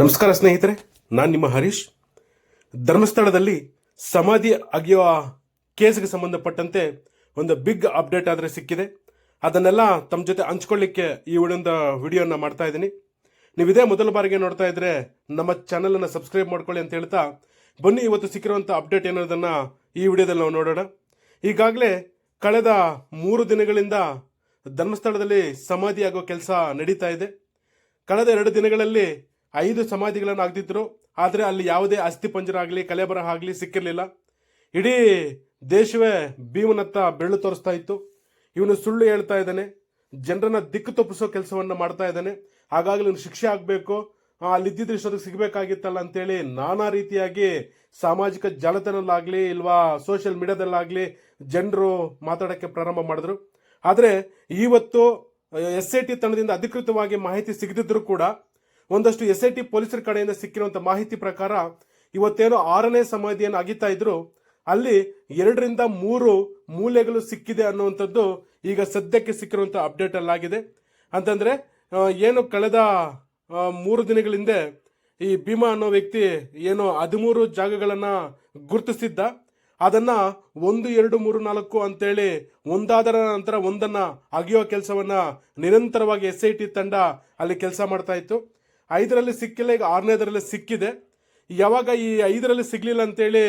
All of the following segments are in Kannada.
ನಮಸ್ಕಾರ ಸ್ನೇಹಿತರೆ, ನಾನು ನಿಮ್ಮ ಹರೀಶ್. ಧರ್ಮಸ್ಥಳದಲ್ಲಿ ಸಮಾಧಿ ಅಗೆಯುವ ಕೇಸ್ಗೆ ಸಂಬಂಧಪಟ್ಟಂತೆ ಒಂದು ಬಿಗ್ ಅಪ್ಡೇಟ್ ಆದರೆ ಸಿಕ್ಕಿದೆ. ಅದನ್ನೆಲ್ಲ ತಮ್ಮ ಜೊತೆ ಹಂಚ್ಕೊಳ್ಳಿಕ್ಕೆ ಈ ಒಂದು ವಿಡಿಯೋನ ಮಾಡ್ತಾ ಇದ್ದೀನಿ. ನೀವು ಇದೇ ಮೊದಲ ಬಾರಿಗೆ ನೋಡ್ತಾ ಇದ್ರೆ ನಮ್ಮ ಚಾನಲನ್ನು ಸಬ್ಸ್ಕ್ರೈಬ್ ಮಾಡ್ಕೊಳ್ಳಿ ಅಂತ ಹೇಳ್ತಾ ಬನ್ನಿ, ಇವತ್ತು ಸಿಕ್ಕಿರುವಂಥ ಅಪ್ಡೇಟ್ ಏನೋದನ್ನು ಈ ವಿಡಿಯೋದಲ್ಲಿ ನಾವು ನೋಡೋಣ. ಈಗಾಗಲೇ ಕಳೆದ ಮೂರು ದಿನಗಳಿಂದ ಧರ್ಮಸ್ಥಳದಲ್ಲಿ ಸಮಾಧಿ ಆಗೋ ಕೆಲಸ ನಡೀತಾ ಇದೆ. ಕಳೆದ ಎರಡು ದಿನಗಳಲ್ಲಿ ಐದು ಸಮಾಧಿಗಳನ್ನು ಆಗ್ತಿದ್ರು ಆದರೆ ಅಲ್ಲಿ ಯಾವುದೇ ಅಸ್ಥಿ ಪಂಜರ ಆಗಲಿ ಕಲೆಬರಹ ಆಗಲಿ ಸಿಕ್ಕಿರಲಿಲ್ಲ. ಇಡೀ ದೇಶವೇ ಭೀಮನತ್ತ ಬೆಳ್ಳು ತೋರಿಸ್ತಾ ಇತ್ತು. ಇವನು ಸುಳ್ಳು ಹೇಳ್ತಾ ಇದ್ದಾನೆ, ಜನರನ್ನ ದಿಕ್ಕು ತಪ್ಪಿಸೋ ಕೆಲಸವನ್ನ ಮಾಡ್ತಾ ಇದ್ದಾನೆ. ಹಾಗಾಗಿ ಇವನು ಶಿಕ್ಷೆ ಆಗಬೇಕು ಅಲ್ಲಿದ್ದಿದ್ರೆ ಇಷ್ಟೊತ್ತಿಗೆ ಸಿಗಬೇಕಾಗಿತ್ತಲ್ಲ ಅಂತೇಳಿ ನಾನಾ ರೀತಿಯಾಗಿ ಸಾಮಾಜಿಕ ಜಾಲತಾಣದಲ್ಲಾಗಲಿ ಇಲ್ವಾ ಸೋಷಿಯಲ್ ಮೀಡಿಯಾದಲ್ಲಾಗಲಿ ಜನರು ಮಾತಾಡೋಕ್ಕೆ ಪ್ರಾರಂಭ ಮಾಡಿದ್ರು. ಆದರೆ ಇವತ್ತು, ಎಸ್ ಐ ಟಿ ತಂಡದಿಂದ ಅಧಿಕೃತವಾಗಿ ಮಾಹಿತಿ ಸಿಗದಿದ್ರೂ ಕೂಡ ಒಂದಷ್ಟು ಎಸ್ ಐ ಟಿ ಪೊಲೀಸರ ಕಡೆಯಿಂದ ಸಿಕ್ಕಿರುವಂತಹ ಮಾಹಿತಿ ಪ್ರಕಾರ ಇವತ್ತೇನೋ ಆರನೇ ಸಮಾಧಿಯನ್ನು ಅಗಿತಾ ಇದ್ರು. ಅಲ್ಲಿ ಎರಡರಿಂದ ಮೂರು ಮೂಲೆಗಳು ಸಿಕ್ಕಿದೆ ಅನ್ನುವಂಥದ್ದು ಈಗ ಸದ್ಯಕ್ಕೆ ಸಿಕ್ಕಿರುವಂಥ ಅಪ್ಡೇಟ್ ಅಲ್ಲಾಗಿದೆ. ಅಂತಂದ್ರೆ ಏನು ಕಳೆದ ಮೂರು ದಿನಗಳ ಹಿಂದೆ ಈ ಭೀಮಾ ಅನ್ನೋ ವ್ಯಕ್ತಿ ಏನು ಹದಿಮೂರು ಜಾಗಗಳನ್ನ ಗುರುತಿಸಿದ್ದ. ಅದನ್ನ ಒಂದು, ಎರಡು, ಮೂರು, ನಾಲ್ಕು ಅಂತೇಳಿ ಒಂದಾದರ ನಂತರ ಒಂದನ್ನ ಅಗಿಯೋ ಕೆಲಸವನ್ನ ನಿರಂತರವಾಗಿ ಎಸ್ ಐ ಟಿ ತಂಡ ಅಲ್ಲಿ ಕೆಲಸ ಮಾಡ್ತಾ ಇತ್ತು. ಐದರಲ್ಲಿ ಸಿಕ್ಕಿಲ್ಲ, ಈಗ ಆರನೇದರಲ್ಲಿ ಸಿಕ್ಕಿದೆ. ಯಾವಾಗ ಈ ಐದರಲ್ಲಿ ಸಿಗ್ಲಿಲ್ಲ ಅಂತೇಳಿ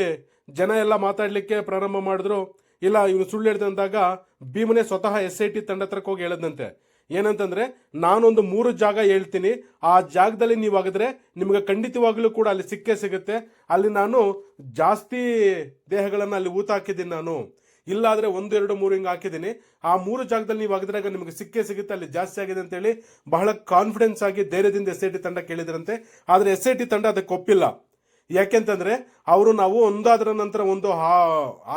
ಜನ ಎಲ್ಲ ಮಾತಾಡ್ಲಿಕ್ಕೆ ಪ್ರಾರಂಭ ಮಾಡಿದ್ರು. ಇಲ್ಲ ಇವನು ಸುಳ್ಳು ಹೇಳ್ದಂದಾಗ ಭೀಮನೆ ಸ್ವತಃ ಎಸ್ ಐ ಟಿ ತಂಡ ಹತ್ರಕ್ಕೆ ಹೋಗಿ ಹೇಳದಂತೆ ಏನಂತಂದ್ರೆ, ನಾನೊಂದು ಮೂರು ಜಾಗ ಹೇಳ್ತೀನಿ. ಆ ಜಾಗದಲ್ಲಿ ನೀವು ಆಗಿದ್ರೆ ನಿಮಗೆ ಖಂಡಿತವಾಗಲೂ ಕೂಡ ಅಲ್ಲಿ ಸಿಕ್ಕೇ ಸಿಗುತ್ತೆ. ಅಲ್ಲಿ ನಾನು ಜಾಸ್ತಿ ದೇಹಗಳನ್ನು ಅಲ್ಲಿ ಊತ ಹಾಕಿದ್ದೀನಿ ನಾನು. ಇಲ್ಲ ಆದ್ರೆ ಒಂದು ಎರಡು ಮೂರು ಹಿಂಗೆ ಹಾಕಿದ್ದೀನಿ. ಆ ಮೂರು ಜಾಗದಲ್ಲಿ ನೀವು ಆಗಿದ್ರಾಗ ನಿಮಗೆ ಸಿಕ್ಕೇ ಸಿಗುತ್ತೆ, ಅಲ್ಲಿ ಜಾಸ್ತಿ ಆಗಿದೆ ಅಂತೇಳಿ ಬಹಳ ಕಾನ್ಫಿಡೆನ್ಸ್ ಆಗಿ ಧೈರ್ಯದಿಂದ ಎಸ್ ಐ ಟಿ ತಂಡ ಕೇಳಿದ್ರಂತೆ. ಆದರೆ ಎಸ್ ಐ ಟಿ ತಂಡ ಅದಕ್ಕೆ ಒಪ್ಪಿಲ್ಲ. ಯಾಕೆಂತಂದ್ರೆ ಅವರು ನಾವು ಒಂದಾದ್ರ ನಂತರ ಒಂದು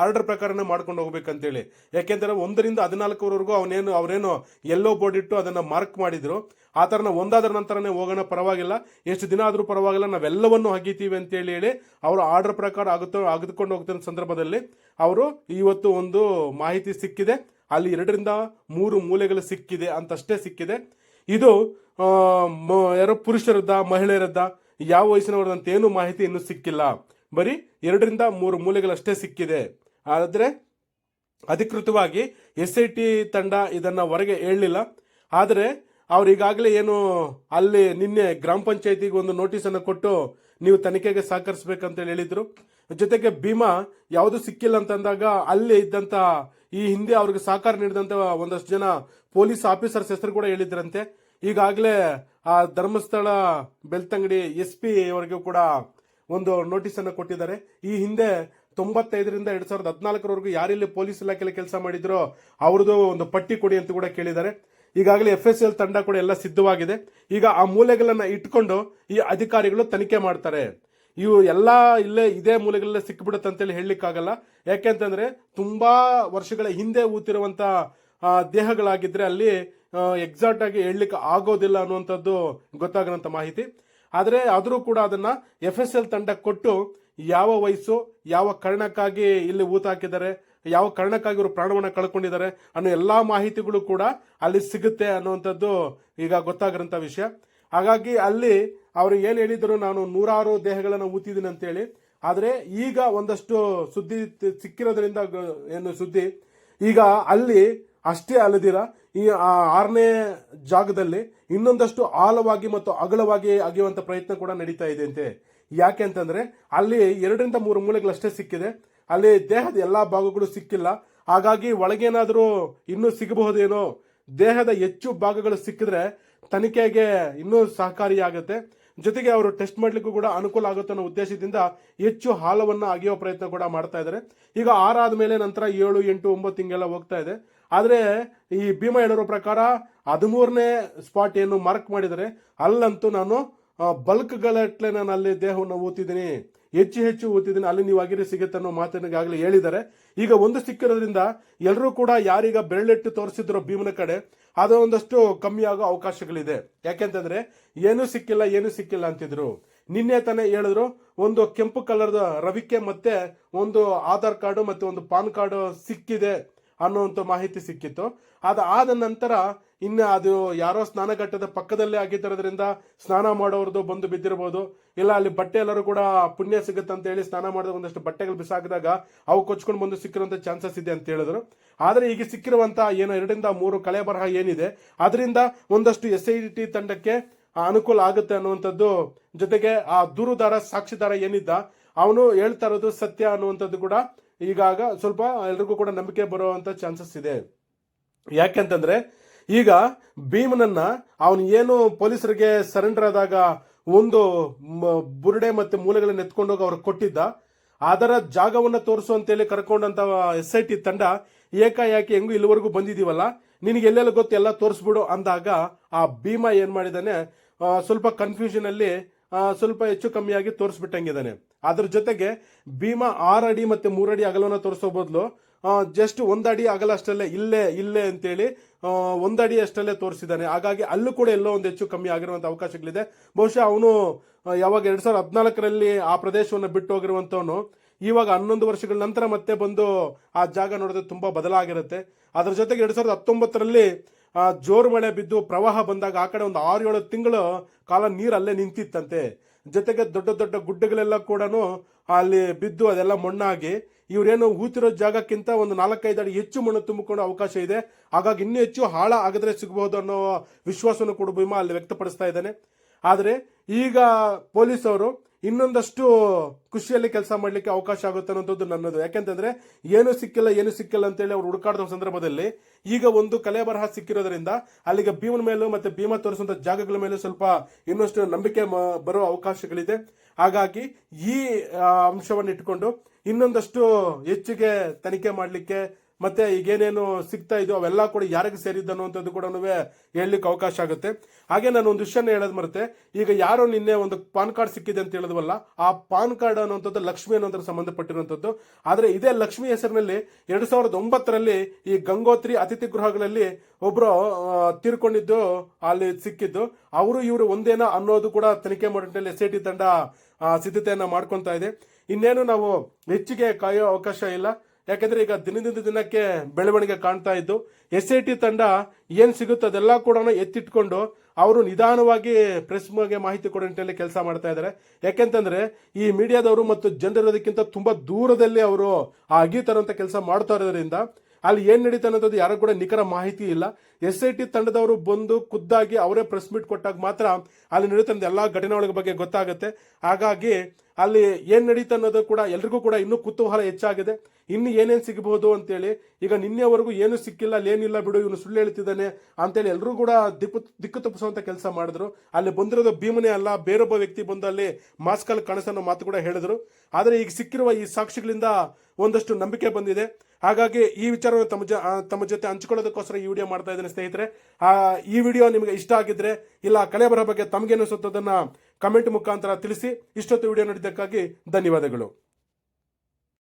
ಆರ್ಡರ್ ಪ್ರಕಾರನೇ ಮಾಡ್ಕೊಂಡು ಹೋಗ್ಬೇಕಂತೇಳಿ. ಯಾಕೆಂದ್ರೆ ಒಂದರಿಂದ ಹದಿನಾಲ್ಕರವರೆಗೂ ಅವನೇನು, ಅವರೇನು ಎಲ್ಲೋ ಬೋರ್ಡ್ ಇಟ್ಟು ಅದನ್ನ ಮಾರ್ಕ್ ಮಾಡಿದ್ರು. ಆ ಥರ ನಾವು ಒಂದಾದ್ರ ನಂತರನೇ ಹೋಗೋಣ, ಪರವಾಗಿಲ್ಲ. ಎಷ್ಟು ದಿನ ಆದರೂ ಪರವಾಗಿಲ್ಲ, ನಾವೆಲ್ಲವನ್ನು ಹಗಿತೀವಿ ಅಂತೇಳಿ ಹೇಳಿ ಅವರು ಆರ್ಡರ್ ಪ್ರಕಾರ ಆಗುತ್ತೋ ಆಗೆದುಕೊಂಡು ಹೋಗ್ತಿರೋ ಸಂದರ್ಭದಲ್ಲಿ ಅವರು ಇವತ್ತು ಒಂದು ಮಾಹಿತಿ ಸಿಕ್ಕಿದೆ. ಅಲ್ಲಿ ಎರಡರಿಂದ ಮೂರು ಮೂಲೆಗಳು ಸಿಕ್ಕಿದೆ ಅಂತಷ್ಟೇ ಸಿಕ್ಕಿದೆ. ಇದು ಯಾರೋ ಪುರುಷರದ್ದ, ಮಹಿಳೆಯರದ್ದ? ಯಾವ ವಯಸ್ಸಿನವರದಂತ ಏನು ಮಾಹಿತಿ ಇನ್ನೂ ಸಿಕ್ಕಿಲ್ಲ. ಬರೀ ಎರಡರಿಂದ ಮೂರು ಮೂಲೆಗಳಷ್ಟೇ ಸಿಕ್ಕಿದೆ. ಆದರೆ ಅಧಿಕೃತವಾಗಿ ಎಸ್ ಐ ಟಿ ತಂಡ ಇದನ್ನು ಹೊರಗೆ ಹೇಳಲಿಲ್ಲ. ಆದರೆ ಅವ್ರು ಈಗಾಗಲೇ ಏನು ಅಲ್ಲಿ ನಿನ್ನೆ ಗ್ರಾಮ ಪಂಚಾಯತಿಗೆ ಒಂದು ನೋಟಿಸ್ ಅನ್ನು ಕೊಟ್ಟು ನೀವು ತನಿಖೆಗೆ ಸಹಕರಿಸಬೇಕಂತ ಹೇಳಿದ್ರು. ಜೊತೆಗೆ ಭೀಮಾ ಯಾವುದು ಸಿಕ್ಕಿಲ್ಲ ಅಂತಂದಾಗ ಅಲ್ಲಿ ಇದ್ದಂತ ಈ ಹಿಂದೆ ಅವ್ರಿಗೆ ಸಹಕಾರ ನೀಡಿದಂಥ ಒಂದಷ್ಟು ಜನ ಪೊಲೀಸ್ ಆಫೀಸರ್ಸ್ ಹೆಸರು ಕೂಡ ಹೇಳಿದ್ರಂತೆ. ಈಗಾಗಲೇ ಆ ಧರ್ಮಸ್ಥಳ ಬೆಳ್ತಂಗಡಿ ಎಸ್ ಪಿ ಅವರಿಗೂ ಕೂಡ ಒಂದು ನೋಟಿಸ್ ಅನ್ನು ಕೊಟ್ಟಿದ್ದಾರೆ. ಈ ಹಿಂದೆ ತೊಂಬತ್ತೈದರಿಂದ ಎರಡ್ ಸಾವಿರದ ಹದಿನಾಲ್ಕರವರೆಗೂ ಯಾರೆಲ್ಲಿ ಪೊಲೀಸ್ ಇಲಾಖೆಯಲ್ಲಿ ಕೆಲಸ ಮಾಡಿದ್ರೋ ಅವ್ರದ್ದು ಒಂದು ಪಟ್ಟಿ ಕೊಡಿ ಅಂತ ಕೂಡ ಕೇಳಿದ್ದಾರೆ. ಈಗಾಗಲೇ ಎಫ್ ಎಸ್ ಎಲ್ ತಂಡ ಕೂಡ ಎಲ್ಲ ಸಿದ್ಧವಾಗಿದೆ. ಈಗ ಆ ಮೂಲೆಗಳನ್ನ ಇಟ್ಕೊಂಡು ಈ ಅಧಿಕಾರಿಗಳು ತನಿಖೆ ಮಾಡ್ತಾರೆ. ಇವು ಎಲ್ಲ ಇಲ್ಲೇ ಇದೇ ಮೂಲೆಗಳಲ್ಲೇ ಸಿಕ್ಬಿಡುತ್ತೆ ಅಂತೇಳಿ ಹೇಳಲಿಕ್ಕಾಗಲ್ಲ. ಯಾಕೆಂತಂದ್ರೆ ತುಂಬಾ ವರ್ಷಗಳ ಹಿಂದೆ ಊತಿರುವಂತ ದೇಹಗಳಾಗಿದ್ರೆ ಅಲ್ಲಿ ಎಕ್ಸಾಕ್ಟ್ ಆಗಿ ಹೇಳಲಿಕ್ಕೆ ಆಗೋದಿಲ್ಲ ಅನ್ನುವಂಥದ್ದು ಗೊತ್ತಾಗಿರೋಂಥ ಮಾಹಿತಿ. ಆದರೆ ಆದರೂ ಕೂಡ ಅದನ್ನ ಎಫ್ ಎಸ್ ಎಲ್ ತಂಡ ಕೊಟ್ಟು ಯಾವ ವಯಸ್ಸು, ಯಾವ ಕಾರಣಕ್ಕಾಗಿ ಇಲ್ಲಿ ಊತ ಹಾಕಿದ್ದಾರೆ, ಯಾವ ಕಾರಣಕ್ಕಾಗಿ ಇವರು ಪ್ರಾಣವನ್ನ ಕಳ್ಕೊಂಡಿದ್ದಾರೆ ಅನ್ನೋ ಎಲ್ಲಾ ಮಾಹಿತಿಗಳು ಕೂಡ ಅಲ್ಲಿ ಸಿಗುತ್ತೆ ಅನ್ನುವಂಥದ್ದು ಈಗ ಗೊತ್ತಾಗಿರೋಂಥ ವಿಷಯ. ಹಾಗಾಗಿ ಅಲ್ಲಿ ಅವರು ಏನು ಹೇಳಿದರು, ನಾನು ನೂರಾರು ದೇಹಗಳನ್ನು ಊತಿದ್ದೀನಿ ಅಂತೇಳಿ. ಆದರೆ ಈಗ ಒಂದಷ್ಟು ಸುದ್ದಿ ಸಿಕ್ಕಿರೋದ್ರಿಂದ ಏನು ಸುದ್ದಿ, ಈಗ ಅಲ್ಲಿ ಅಷ್ಟೇ ಅಲ್ಲದಿರ ಈ ಆರನೇ ಜಾಗದಲ್ಲಿ ಇನ್ನೊಂದಷ್ಟು ಆಳವಾಗಿ ಮತ್ತು ಅಗಲವಾಗಿ ಅಗೆಯುವಂತ ಪ್ರಯತ್ನ ಕೂಡ ನಡೀತಾ ಇದೆ ಅಂತೆ. ಯಾಕೆ ಅಂತಂದ್ರೆ, ಅಲ್ಲಿ ಎರಡರಿಂದ ಮೂರು ಮೂಲೆಗಳಷ್ಟೇ ಸಿಕ್ಕಿದೆ. ಅಲ್ಲಿ ದೇಹದ ಎಲ್ಲಾ ಭಾಗಗಳು ಸಿಕ್ಕಿಲ್ಲ. ಹಾಗಾಗಿ ಒಳಗೇನಾದರೂ ಇನ್ನೂ ಸಿಗಬಹುದೇನೋ, ದೇಹದ ಹೆಚ್ಚು ಭಾಗಗಳು ಸಿಕ್ಕಿದ್ರೆ ತನಿಖೆಗೆ ಇನ್ನೂ ಸಹಕಾರಿಯಾಗುತ್ತೆ. ಜೊತೆಗೆ ಅವರು ಟೆಸ್ಟ್ ಮಾಡ್ಲಿಕ್ಕೂ ಕೂಡ ಅನುಕೂಲ ಆಗುತ್ತೆ ಅನ್ನೋ ಉದ್ದೇಶದಿಂದ ಹೆಚ್ಚು ಹಾಲವನ್ನು ಅಗೆಯೋ ಪ್ರಯತ್ನ ಕೂಡ ಮಾಡ್ತಾ ಇದ್ದಾರೆ. ಈಗ ಆರಾದ ಮೇಲೆ ನಂತರ ಏಳು ಎಂಟು ಒಂಬತ್ತು ಹಿಂಗೆಲ್ಲ ಹೋಗ್ತಾ ಇದೆ. ಆದ್ರೆ ಈ ಭೀಮ ಹೇಳೋ ಪ್ರಕಾರ ಹದಿಮೂರನೇ ಸ್ಪಾಟ್ ಏನು ಮಾರ್ಕ್ ಮಾಡಿದರೆ ಅಲ್ಲಂತೂ ನಾನು ಬಲ್ಕ್ ಗಲಟ್ಲೆ ನಾನು ಅಲ್ಲಿ ದೇಹವನ್ನು ಊತಿದ್ದೀನಿ ಹೆಚ್ಚು ಹೆಚ್ಚು ಊತಿದ್ದೀನಿ ಅಲ್ಲಿ ನೀವು ಆಗಿರಿ ಸಿಗುತ್ತೆ ಅನ್ನೋ ಮಾತಿನಾಗಲೇ ಹೇಳಿದ್ದಾರೆ. ಈಗ ಒಂದು ಸಿಕ್ಕಿರೋದ್ರಿಂದ ಎಲ್ಲರೂ ಕೂಡ ಯಾರೀಗ ಬೆರಳೆಟ್ಟು ತೋರಿಸಿದ್ರು ಭೀಮನ ಕಡೆ, ಅದು ಒಂದಷ್ಟು ಕಮ್ಮಿ ಆಗೋ ಅವಕಾಶಗಳಿದೆ. ಯಾಕೆಂತಂದ್ರೆ, ಏನೂ ಸಿಕ್ಕಿಲ್ಲ ಏನೂ ಸಿಕ್ಕಿಲ್ಲ ಅಂತಿದ್ರು. ನಿನ್ನೆ ತಾನೇ ಹೇಳಿದ್ರು, ಒಂದು ಕೆಂಪು ಕಲರ್ದ ರವಿಕೆ ಮತ್ತೆ ಒಂದು ಆಧಾರ್ ಕಾರ್ಡು ಮತ್ತೆ ಒಂದು ಪಾನ್ ಕಾರ್ಡ್ ಸಿಕ್ಕಿದೆ. ಅನ್ನುವಂಥ ಮಾಹಿತಿ ಸಿಕ್ಕಿತ್ತು. ಅದು ಆದ ನಂತರ ಇನ್ನು ಅದು ಯಾರೋ ಸ್ನಾನಘಟ್ಟದ ಪಕ್ಕದಲ್ಲೇ ಆಗಿದ್ದಿರೋದ್ರಿಂದ ಸ್ನಾನ ಮಾಡೋರ್ದು ಬಂದು ಬಿದ್ದಿರ್ಬೋದು. ಇಲ್ಲ, ಅಲ್ಲಿ ಬಟ್ಟೆ ಎಲ್ಲರೂ ಕೂಡ ಪುಣ್ಯ ಸಿಗುತ್ತೆ ಅಂತ ಹೇಳಿ ಸ್ನಾನ ಮಾಡಿದ ಒಂದಷ್ಟು ಬಟ್ಟೆಗಳು ಬಿಸಾಕಿದಾಗ ಅವು ಕೊಚ್ಕೊಂಡು ಬಂದು ಸಿಕ್ಕಿರುವಂತ ಚಾನ್ಸಸ್ ಇದೆ ಅಂತ ಹೇಳಿದ್ರು. ಆದರೆ ಈಗ ಸಿಕ್ಕಿರುವಂತ ಏನು ಎರಡರಿಂದ ಮೂರು ಕಳೆ ಬರಹ ಏನಿದೆ, ಅದರಿಂದ ಒಂದಷ್ಟು ಎಸ್ ಐ ಟಿ ತಂಡಕ್ಕೆ ಅನುಕೂಲ ಆಗುತ್ತೆ ಅನ್ನುವಂಥದ್ದು ಜೊತೆಗೆ ಆ ದೂರುದಾರ, ಸಾಕ್ಷಿದಾರ ಏನಿದ್ದ, ಅವನು ಹೇಳ್ತಾ ಇರೋದು ಸತ್ಯ ಅನ್ನುವಂಥದ್ದು ಕೂಡ ಈಗಾಗ ಸ್ವಲ್ಪ ಎಲ್ರಿಗೂ ಕೂಡ ನಂಬಿಕೆ ಬರುವಂತ ಚಾನ್ಸಸ್ ಇದೆ. ಯಾಕೆಂತಂದ್ರೆ ಈಗ ಭೀಮನನ್ನ ಅವನು ಏನು ಪೊಲೀಸರಿಗೆ ಸರೆಂಡರ್ ಆದಾಗ ಒಂದು ಬುರುಡೆ ಮತ್ತೆ ಮೂಲೆಗಳನ್ನ ಎತ್ಕೊಂಡೋಗಿ ಅವ್ರಿಗೆ ಕೊಟ್ಟಿದ್ದ, ಅದರ ಜಾಗವನ್ನ ತೋರಿಸು ಅಂತೇಳಿ ಕರ್ಕೊಂಡಂತ ಎಸ್ ಐ ಟಿ ತಂಡ ಏಕಾಏಕಿ ಹೆಂಗೂ ಇಲ್ಲಿವರೆಗೂ ಬಂದಿದೀವಲ್ಲ, ನಿನಗೆ ಎಲ್ಲೆಲ್ಲ ಗೊತ್ತು ಎಲ್ಲ ತೋರಿಸ್ಬಿಡು ಅಂದಾಗ ಆ ಭೀಮ ಏನ್ ಮಾಡಿದಾನೆ ಸ್ವಲ್ಪ ಕನ್ಫ್ಯೂಷನ್ ಅಲ್ಲಿ ಸ್ವಲ್ಪ ಹೆಚ್ಚು ಕಮ್ಮಿಯಾಗಿ ತೋರಿಸ್ಬಿಟ್ಟಂಗಿದ್ದಾನೆ ಅದ್ರ ಜೊತೆಗೆ ಭೀಮ ಆರು ಅಡಿ ಮತ್ತೆ ಮೂರಡಿ ಅಗಲವನ್ನ ತೋರಿಸೋ ಬದಲು ಜಸ್ಟ್ ಒಂದಡಿ ಅಗಲ ಅಷ್ಟಲ್ಲೇ ಇಲ್ಲೇ ಇಲ್ಲೇ ಅಂತೇಳಿ ಒಂದಡಿ ಅಷ್ಟಲ್ಲೇ ತೋರಿಸಿದ್ದಾನೆ. ಹಾಗಾಗಿ ಅಲ್ಲೂ ಕೂಡ ಎಲ್ಲೋ ಒಂದು ಹೆಚ್ಚು ಕಮ್ಮಿ ಆಗಿರುವಂಥ ಅವಕಾಶಗಳಿದೆ. ಬಹುಶಃ ಅವನು ಯಾವಾಗ ಎರಡು ಸಾವಿರದ ಹದಿನಾಲ್ಕರಲ್ಲಿ ಆ ಪ್ರದೇಶವನ್ನು ಬಿಟ್ಟು ಹೋಗಿರುವಂತವನು, ಇವಾಗ ಹನ್ನೊಂದು ವರ್ಷಗಳ ನಂತರ ಮತ್ತೆ ಬಂದು ಆ ಜಾಗ ನೋಡಿದ್ರೆ ತುಂಬಾ ಬದಲಾಗಿರುತ್ತೆ. ಅದ್ರ ಜೊತೆಗೆ ಎರಡು ಸಾವಿರದ ಹತ್ತೊಂಬತ್ತರಲ್ಲಿ ಜೋರು ಮಳೆ ಬಿದ್ದು ಪ್ರವಾಹ ಬಂದಾಗ ಆ ಕಡೆ ಒಂದು ಆರು ಏಳು ತಿಂಗಳು ಕಾಲ ನೀರು ಅಲ್ಲೇ ನಿಂತಿತ್ತಂತೆ. ಜೊತೆಗೆ ದೊಡ್ಡ ದೊಡ್ಡ ಗುಡ್ಡಗಳೆಲ್ಲ ಕೂಡ ಅಲ್ಲಿ ಬಿದ್ದು ಅದೆಲ್ಲ ಮಣ್ಣಾಗಿ ಇವರೇನು ಹೂತಿರೋ ಜಾಗಕ್ಕಿಂತ ಒಂದು ನಾಲ್ಕೈದು ಅಡಿ ಹೆಚ್ಚು ಮಣ್ಣು ತುಂಬಿಕೊಳ್ಳೋ ಅವಕಾಶ ಇದೆ. ಹಾಗಾಗಿ ಇನ್ನೂ ಹೆಚ್ಚು ಹಾಳ ಆಗದ್ರೆ ಸಿಗಬಹುದು ಅನ್ನೋ ವಿಶ್ವಾಸವನ್ನು ಕೂಡ ಭೀಮಾ ಅಲ್ಲಿ ವ್ಯಕ್ತಪಡಿಸ್ತಾ ಇದ್ದಾನೆ. ಆದರೆ ಈಗ ಪೊಲೀಸ್ ಅವರು ಇನ್ನೊಂದಷ್ಟು ಖುಷಿಯಲ್ಲಿ ಕೆಲಸ ಮಾಡಲಿಕ್ಕೆ ಅವಕಾಶ ಆಗುತ್ತೆ ಅನ್ನೋದು ನನ್ನದು. ಯಾಕೆಂತಂದ್ರೆ ಏನು ಸಿಕ್ಕಿಲ್ಲ ಏನು ಸಿಕ್ಕಿಲ್ಲ ಅಂತೇಳಿ ಅವ್ರು ಹುಡುಕಾಡಿದ ಸಂದರ್ಭದಲ್ಲಿ ಈಗ ಒಂದು ಕಲೆ ಬರಹ ಸಿಕ್ಕಿರೋದ್ರಿಂದ ಅಲ್ಲಿಗೆ ಭೀಮನ ಮೇಲೂ ಮತ್ತೆ ಭೀಮ ತೋರಿಸುವಂತ ಜಾಗಗಳ ಮೇಲೂ ಸ್ವಲ್ಪ ಇನ್ನಷ್ಟು ನಂಬಿಕೆ ಬರೋ ಅವಕಾಶಗಳಿದೆ. ಹಾಗಾಗಿ ಈ ಅಂಶವನ್ನು ಇಟ್ಕೊಂಡು ಇನ್ನೊಂದಷ್ಟು ಹೆಚ್ಚಿಗೆ ತನಿಖೆ ಮಾಡಲಿಕ್ಕೆ ಮತ್ತೆ ಈಗೇನೇನು ಸಿಗ್ತಾ ಇದೆಯೋ ಅವೆಲ್ಲ ಕೂಡ ಯಾರಿಗೆ ಸೇರಿದ್ದು ಅನ್ನುವಂಥದ್ದು ಕೂಡ ಹೇಳಲಿಕ್ಕೆ ಅವಕಾಶ ಆಗುತ್ತೆ. ಹಾಗೆ ನಾನು ಒಂದು ವಿಷಯನ ಹೇಳೋದು ಮರೆತೆ. ಈಗ ಯಾರೋ ನಿನ್ನೆ ಒಂದು ಪಾನ್ ಕಾರ್ಡ್ ಸಿಕ್ಕಿದೆ ಅಂತ ಹೇಳಿದ್ವಲ್ಲ, ಆ ಪಾನ್ ಕಾರ್ಡ್ ಅನ್ನುವಂಥದ್ದು ಲಕ್ಷ್ಮಿ ಅನ್ನೋದ್ರ ಸಂಬಂಧಪಟ್ಟಿರುವಂಥದ್ದು. ಆದರೆ ಇದೇ ಲಕ್ಷ್ಮಿ ಹೆಸರಿನಲ್ಲಿ ಎರಡು ಸಾವಿರದ ಒಂಬತ್ತರಲ್ಲಿ ಈ ಗಂಗೋತ್ರಿ ಅತಿಥಿ ಗೃಹಗಳಲ್ಲಿ ಒಬ್ಬರು ತೀರ್ಕೊಂಡಿದ್ದು ಅಲ್ಲಿ ಸಿಕ್ಕಿದ್ದು. ಅವರು ಇವರು ಒಂದೇನಾ ಅನ್ನೋದು ಕೂಡ ತನಿಖೆ ಮಾಡಿದಲ್ಲಿ ಎಸ್ ಐ ಟಿ ತಂಡ ಸಿದ್ಧತೆಯನ್ನ ಮಾಡ್ಕೊಂತಾ ಇದೆ. ಇನ್ನೇನು ನಾವು ಹೆಚ್ಚಿಗೆ ಕಾಯೋ ಅವಕಾಶ ಇಲ್ಲ. ಯಾಕಂದ್ರೆ ಈಗ ದಿನದಿಂದ ದಿನಕ್ಕೆ ಬೆಳವಣಿಗೆ ಕಾಣ್ತಾ ಇದ್ದು ಎಸ್ ಐ ಟಿ ತಂಡ ಏನು ಸಿಗುತ್ತೆ ಅದೆಲ್ಲ ಕೂಡ ಎತ್ತಿಟ್ಕೊಂಡು ಅವರು ನಿಧಾನವಾಗಿ ಪ್ರೆಸ್ ಬಗ್ಗೆ ಮಾಹಿತಿ ಕೊಡೋ ನಿಟ್ಟಿನಲ್ಲಿ ಕೆಲಸ ಮಾಡ್ತಾ ಇದ್ದಾರೆ. ಯಾಕೆಂತಂದ್ರೆ ಈ ಮೀಡಿಯಾದವರು ಮತ್ತು ಜನರಿರೋದಕ್ಕಿಂತ ತುಂಬಾ ದೂರದಲ್ಲಿ ಅವರು ಆ ಅಗೀತರಂತ ಕೆಲಸ ಮಾಡ್ತಾ ಇರೋದ್ರಿಂದ ಅಲ್ಲಿ ಏನ್ ನಡೀತಾ ಅನ್ನೋದು ಯಾರು ಕೂಡ ನಿಖರ ಮಾಹಿತಿ ಇಲ್ಲ. ಎಸ್ ಐ ಟಿ ತಂಡದವರು ಬಂದು ಖುದ್ದಾಗಿ ಅವರೇ ಪ್ರೆಸ್ ಮೀಟ್ ಕೊಟ್ಟಾಗ ಮಾತ್ರ ಅಲ್ಲಿ ನಡೀತಾ ಎಲ್ಲಾ ಘಟನೆಗಳ ಬಗ್ಗೆ ಗೊತ್ತಾಗುತ್ತೆ. ಹಾಗಾಗಿ ಅಲ್ಲಿ ಏನ್ ನಡೀತಾ ಅನ್ನೋದು ಕೂಡ ಎಲ್ರಿಗೂ ಕೂಡ ಇನ್ನೂ ಕುತೂಹಲ ಹೆಚ್ಚಾಗಿದೆ. ಇನ್ನು ಏನೇನು ಸಿಗಬಹುದು ಅಂತೇಳಿ ಈಗ ನಿನ್ನೆವರೆಗೂ ಏನು ಸಿಕ್ಕಿಲ್ಲ, ಅಲ್ಲಿ ಏನಿಲ್ಲ ಬಿಡು, ಇವನು ಸುಳ್ಳು ಹೇಳ್ತಿದ್ದಾನೆ ಅಂತೇಳಿ ಎಲ್ಲರೂ ಕೂಡ ದಿಕ್ಕು ದಿಕ್ಕು ತಪ್ಪಿಸುವಂಥ ಕೆಲಸ ಮಾಡಿದ್ರು. ಅಲ್ಲಿ ಬಂದಿರೋದು ಭೀಮನೇ ಅಲ್ಲ ಬೇರೊಬ್ಬ ವ್ಯಕ್ತಿ ಬಂದು ಅಲ್ಲಿ ಮಾಸ್ಕಲ್ಲಿ ಕಾಣಿಸೋ ಮಾತು ಕೂಡ ಹೇಳಿದ್ರು. ಆದರೆ ಈಗ ಸಿಕ್ಕಿರುವ ಈ ಸಾಕ್ಷಿಗಳಿಂದ ಒಂದಷ್ಟು ನಂಬಿಕೆ ಬಂದಿದೆ. ಹಾಗಾಗಿ ಈ ವಿಚಾರವನ್ನು ತಮ್ಮ ಜ ತಮ್ಮ ಜೊತೆ ಹಂಚಿಕೊಳ್ಳೋದಕ್ಕೋಸ್ಕರ ಈ ವಿಡಿಯೋ ಮಾಡ್ತಾ ಇದ್ದೇನೆ, ಸ್ನೇಹಿತರೆ. ಈ ವಿಡಿಯೋ ನಿಮಗೆ ಇಷ್ಟ ಆಗಿದ್ರೆ, ಇಲ್ಲ, ಕಲೆ ಬರೋ ಬಗ್ಗೆ ತಮಗೇನು ಅನಿಸುತ್ತದನ್ನ ಕಮೆಂಟ್ ಮುಖಾಂತರ ತಿಳಿಸಿ. ಇಷ್ಟೊತ್ತು ವಿಡಿಯೋ ನೋಡಿದ್ದಕ್ಕಾಗಿ ಧನ್ಯವಾದಗಳು.